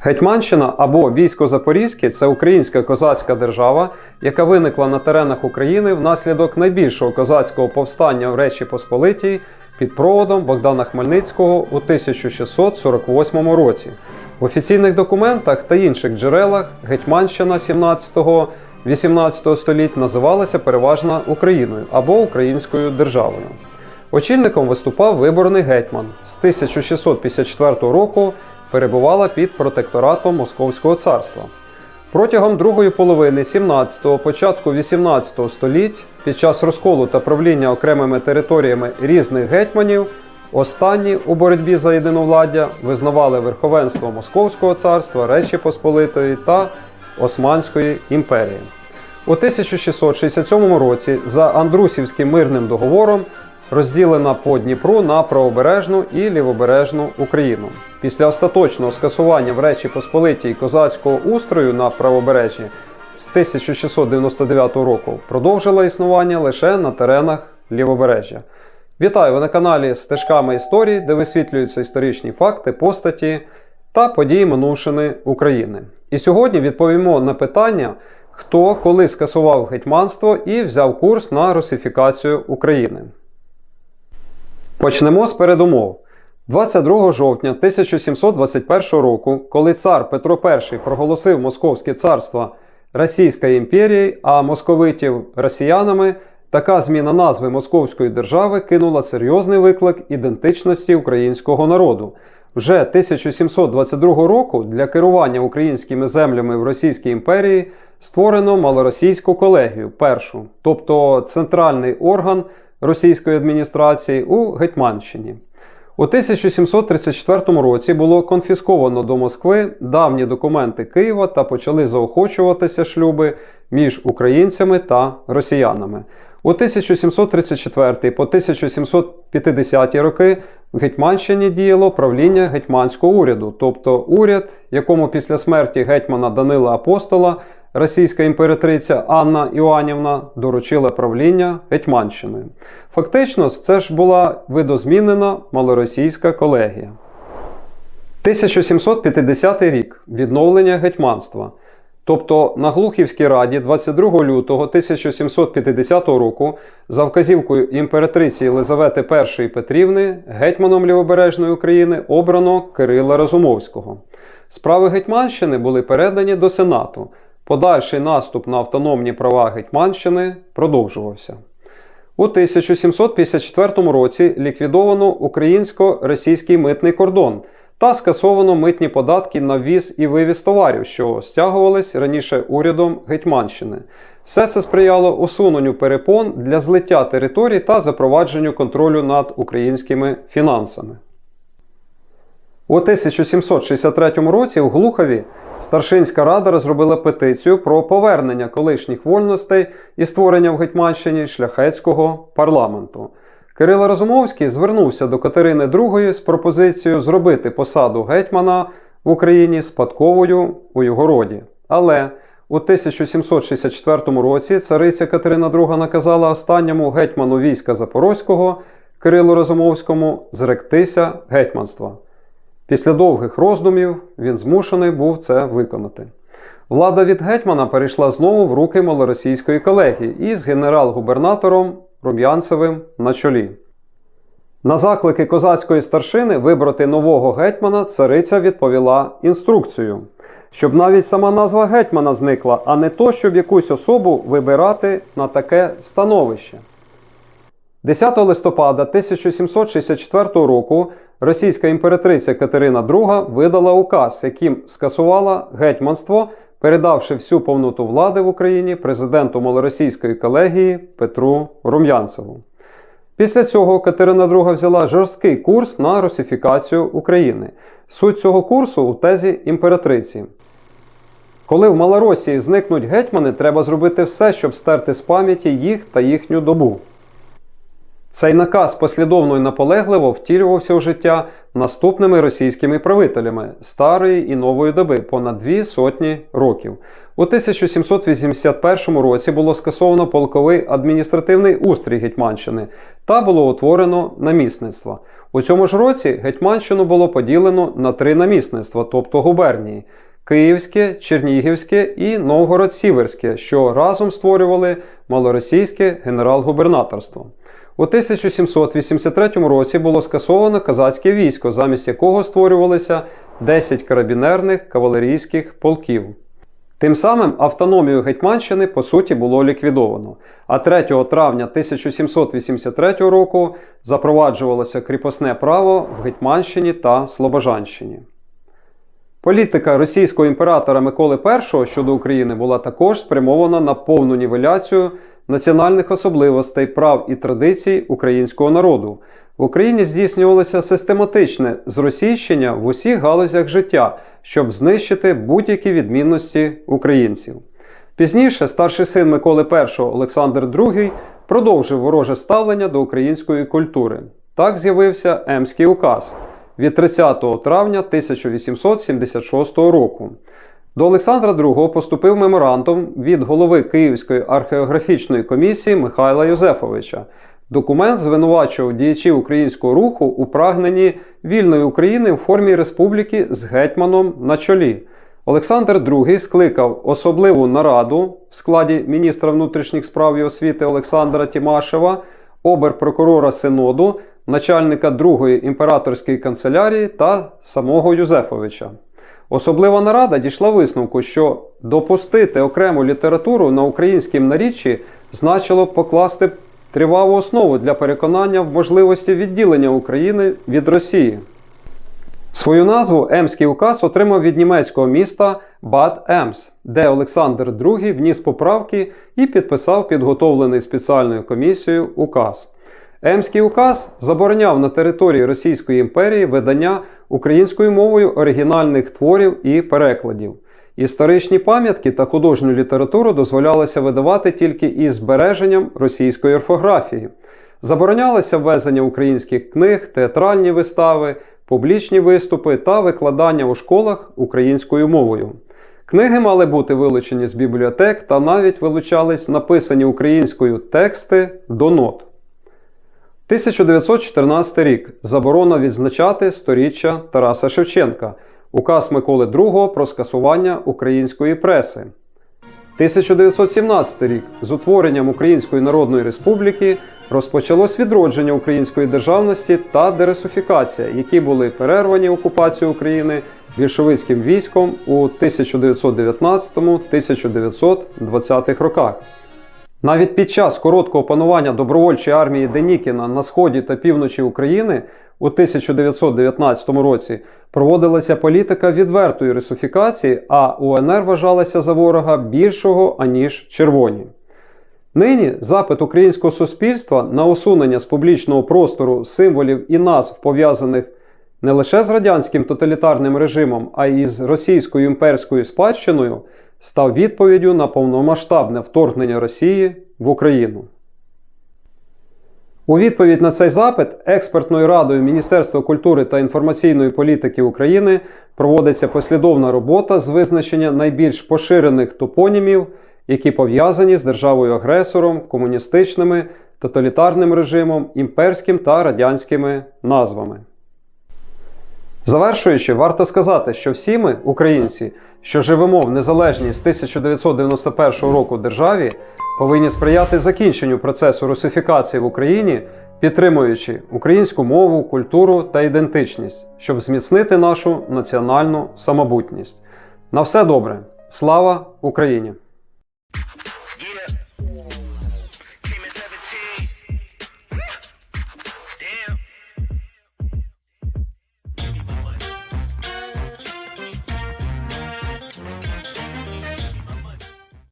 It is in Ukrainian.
Гетьманщина або військо Запорізьке це українська козацька держава, яка виникла на теренах України внаслідок найбільшого козацького повстання в Речі Посполитій під проводом Богдана Хмельницького у 1648 році. В офіційних документах та інших джерелах Гетьманщина 17-18 століть називалася переважно Україною або Українською державою. Очільником виступав виборний гетьман. З 1654 року перебувала під протекторатом Московського царства. Протягом другої половини 17-го, початку 18 століть, під час розколу та правління окремими територіями різних гетьманів, останні у боротьбі за єдиновладдя визнавали верховенство Московського царства, Речі Посполитої та Османської імперії. У 1667 році за Андрусівським мирним договором розділена по Дніпру на правобережну і лівобережну Україну. Після остаточного скасування в Речі Посполитій козацького устрою на правобережжі з 1699 року продовжила існування лише на теренах лівобережжя. Вітаю ви на каналі Стежками історії, де висвітлюються історичні факти, постаті та події минувшини України. І сьогодні відповімо на питання, хто коли скасував гетьманство і взяв курс на русифікацію України. Почнемо з передумов. 22 жовтня 1721 року, коли цар Петро І проголосив Московське царство Російською імперією, а московитів росіянами, така зміна назви Московської держави кинула серйозний виклик ідентичності українського народу. Вже 1722 року для керування українськими землями в Російській імперії створено малоросійську колегію першу, тобто центральний орган російської адміністрації у Гетьманщині. У 1734 році було конфісковано до Москви давні документи Києва та почали заохочуватися шлюби між українцями та росіянами. У 1734 по 1750 роки в Гетьманщині діяло правління гетьманського уряду, тобто уряд, якому після смерті гетьмана Данила Апостола російська імператриця Анна Іоанівна доручила правління Гетьманщиною. Фактично, це ж була видозмінена малоросійська колегія. 1750 рік відновлення гетьманства. Тобто на Глухівській раді 22 лютого 1750 року за вказівкою імператриці Єлизавети І Петрівни гетьманом Лівобережної України обрано Кирила Розумовського. Справи Гетьманщини були передані до Сенату. Подальший наступ на автономні права Гетьманщини продовжувався. У 1754 році ліквідовано українсько-російський митний кордон та скасовано митні податки на ввіз і вивіз товарів, що стягувались раніше урядом Гетьманщини. Все це сприяло усуненню перепон для злиття територій та запровадженню контролю над українськими фінансами. У 1763 році в Глухові Старшинська рада розробила петицію про повернення колишніх вольностей і створення в Гетьманщині шляхетського парламенту. Кирило Розумовський звернувся до Катерини II з пропозицією зробити посаду гетьмана в Україні спадковою у його роді. Але у 1764 році цариця Катерина II наказала останньому гетьману війська Запорозького Кирилу Розумовському зректися гетьманства. Після довгих роздумів він змушений був це виконати. Влада від гетьмана перейшла знову в руки малоросійської колегії із генерал-губернатором Рум'янцевим на чолі. На заклики козацької старшини вибрати нового гетьмана цариця відповіла інструкцію, щоб навіть сама назва гетьмана зникла, а не то, щоб якусь особу вибирати на таке становище. 10 листопада 1764 року російська імператриця Катерина II видала указ, яким скасувала гетьманство, передавши всю повноту влади в Україні президенту малоросійської колегії Петру Рум'янцеву. Після цього Катерина II взяла жорсткий курс на русифікацію України. Суть цього курсу у тезі імператриці. Коли в Малоросії зникнуть гетьмани, треба зробити все, щоб стерти з пам'яті їх та їхню добу. Цей наказ послідовно і наполегливо втілювався у життя наступними російськими правителями старої і нової доби понад дві сотні років. У 1781 році було скасовано полковий адміністративний устрій Гетьманщини та було утворено намісництво. У цьому ж році Гетьманщину було поділено на три намісництва, тобто губернії Київське, Чернігівське і Новгород-Сіверське, що разом створювали малоросійське генерал-губернаторство. У 1783 році було скасовано казацьке військо, замість якого створювалися 10 карабінерних кавалерійських полків. Тим самим автономію Гетьманщини по суті було ліквідовано. А 3 травня 1783 року запроваджувалося кріпосне право в Гетьманщині та Слобожанщині. Політика російського імператора Миколи І щодо України була також спрямована на повну нівеляцію національних особливостей, прав і традицій українського народу. В Україні здійснювалося систематичне зросійщення в усіх галузях життя, щоб знищити будь-які відмінності українців. Пізніше старший син Миколи І Олександр II продовжив вороже ставлення до української культури. Так з'явився Емський указ від 30 травня 1876 року. До Олександра II поступив меморандум від голови Київської археографічної комісії Михайла Йозефовича. Документ звинувачував діячів українського руху у прагненні вільної України в формі республіки з гетьманом на чолі. Олександр II скликав особливу нараду в складі міністра внутрішніх справ і освіти Олександра Тімашева, оберпрокурора Синоду, начальника Другої імператорської канцелярії та самого Юзефовича. Особлива нарада дійшла висновку, що допустити окрему літературу на українському наріччі значило покласти тривалу основу для переконання в можливості відділення України від Росії. Свою назву Емський указ отримав від німецького міста Бад Емс, де Олександр II вніс поправки і підписав підготовлений спеціальною комісією указ. Емський указ забороняв на території Російської імперії видання українською мовою оригінальних творів і перекладів. Історичні пам'ятки та художню літературу дозволялося видавати тільки із збереженням російської орфографії. Заборонялося ввезення українських книг, театральні вистави, публічні виступи та викладання у школах українською мовою. Книги мали бути вилучені з бібліотек та навіть вилучались написані українською тексти до нот. 1914 рік. Заборона відзначати сторіччя Тараса Шевченка. Указ Миколи II про скасування української преси. 1917 рік. З утворенням Української Народної Республіки розпочалось відродження української державності та дересифікація, які були перервані окупацією України більшовицьким військом у 1919-1920 роках. Навіть під час короткого панування добровольчої армії Денікіна на сході та півночі України у 1919 році проводилася політика відвертої русифікації, а УНР вважалася за ворога більшого аніж червоні. Нині запит українського суспільства на усунення з публічного простору символів і назв пов'язаних не лише з радянським тоталітарним режимом, а й з російською імперською спадщиною став відповіддю на повномасштабне вторгнення Росії в Україну. У відповідь на цей запит експертною радою Міністерства культури та інформаційної політики України проводиться послідовна робота з визначення найбільш поширених топонімів, які пов'язані з державою-агресором, комуністичними, тоталітарним режимом, імперським та радянськими назвами. Завершуючи, варто сказати, що всі ми, українці, що живемо в незалежній з 1991 року державі, повинні сприяти закінченню процесу русифікації в Україні, підтримуючи українську мову, культуру та ідентичність, щоб зміцнити нашу національну самобутність. На все добре! Слава Україні!